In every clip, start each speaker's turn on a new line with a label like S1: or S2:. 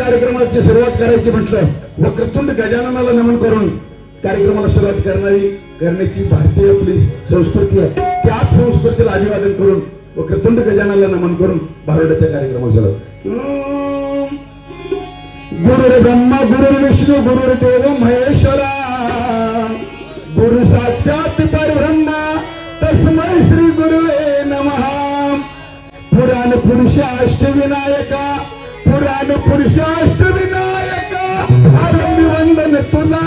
S1: कार्यक्रमाची सुरुवात करायची म्हटलं वक्रतुंड गजाननाला नमन करून कार्यक्रमाला सुरुवात करणारी करण्याची भारतीय आपली संस्कृती आहे. त्याच संस्कृतीला अभिवादन करून वक्रतुंड गजाननाला नमन करून भारुडाच्या कार्यक्रमाला सुरुवात. हम्म. गुरुर ब्रह्मा गुरुर विष्णू गुरुर देव महेश्वरा. गुरु साक्षात परब्रह्मा तस्मै श्री गुरुवे नमः. पुराण पुरुष अष्टविनायका पुराण पुरुष अष्टविनायका आरंभी वंदन तुला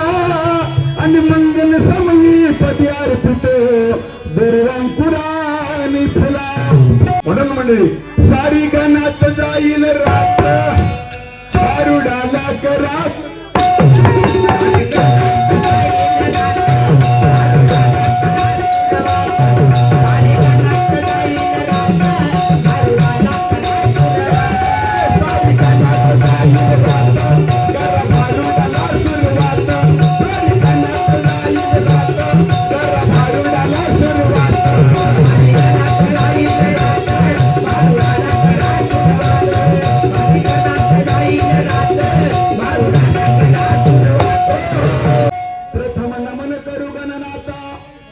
S1: आणि मंगल समयी पदी अर्पित दुर्वांकुरानी फुला. म्हणून मंडळी सारी गणात जाईल रात्र दारुडाला करा प्रथम नमन करू गणनाता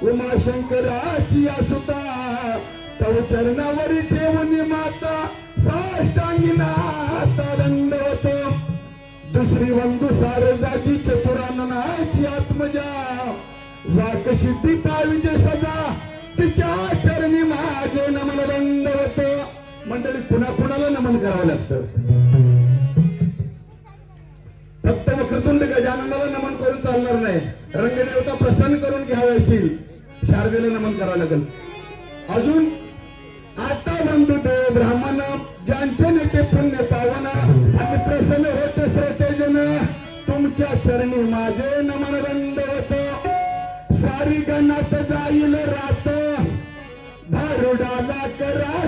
S1: उमाशंकराची असुता तव चरणावरी ठेवून माता साष्टांगी नाता दंडवतो दुसरी वंदू सारजाची चतुराननाची आत्मजा. वाकशिद्धी पाविजे सजा तिच्या चरणी माझे नमन दंडवतो मंडळी कुणा कुणाला नमन करावं लागतं. करून नाही. रंगदेवता प्रसन्न करून घ्यावे असेल शारदेला नमन करावं लागेल. अजून आता बंधू देव ब्राह्मण ज्यांचे नेते पुण्य पावन आणि प्रसन्न होते श्रोते जन तुमच्या चरणी माझे नमन रंग होत. सारी गणात जाईल रात. भारुडाला करा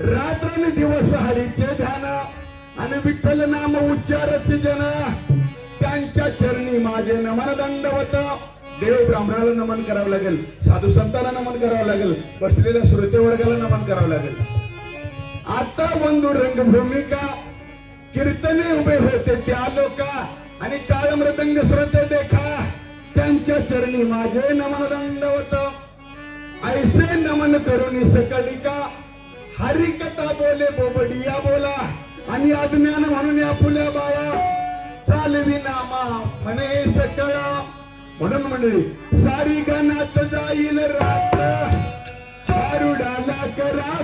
S1: रात्र दिवस हरीचे ध्यान आणि विठ्ठल नाम उच्चारत जन. त्यांच्या चरणी माझे नमन दंडवत. देव ब्राह्मणाला नमन करावं लागेल. साधू संतांना नमन करावं लागेल. बसलेल्या श्रोते वर्गाला नमन करावं लागेल. आता बंधू रंगभूमिका कीर्तने उभे होते त्या लोका आणि काळ मृदंग श्रोते देखा. त्यांच्या चरणी माझे नमन दंडवत. ऐसे नमन करुणी सकलिका हरिकथा बोले बोबडिया बोला. आणि अज्ञान म्हणून या फुल्या बाळा चालविना नामा म्हणे सकळा. म्हणून मंडळी सारी गणात जाईल रात्र. दारुडाला करा